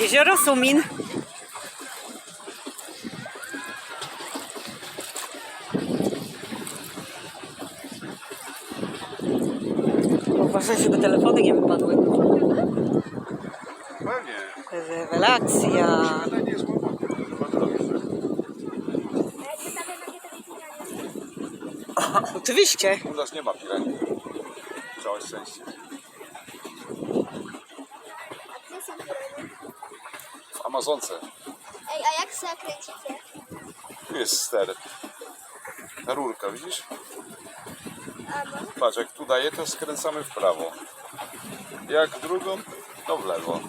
Jezioro Sumin. Uważaj, żeby telefony nie wypadły. Pewnie. Rewelacja. Oczywiście. U nas nie ma piranii. Całe szczęście. Amazonce Ej, a jak zakręcicie? tu jest ster. Ta rurka, widzisz? A no. Patrz, jak tu daje, to skręcamy w prawo. Jak drugą, to w lewo.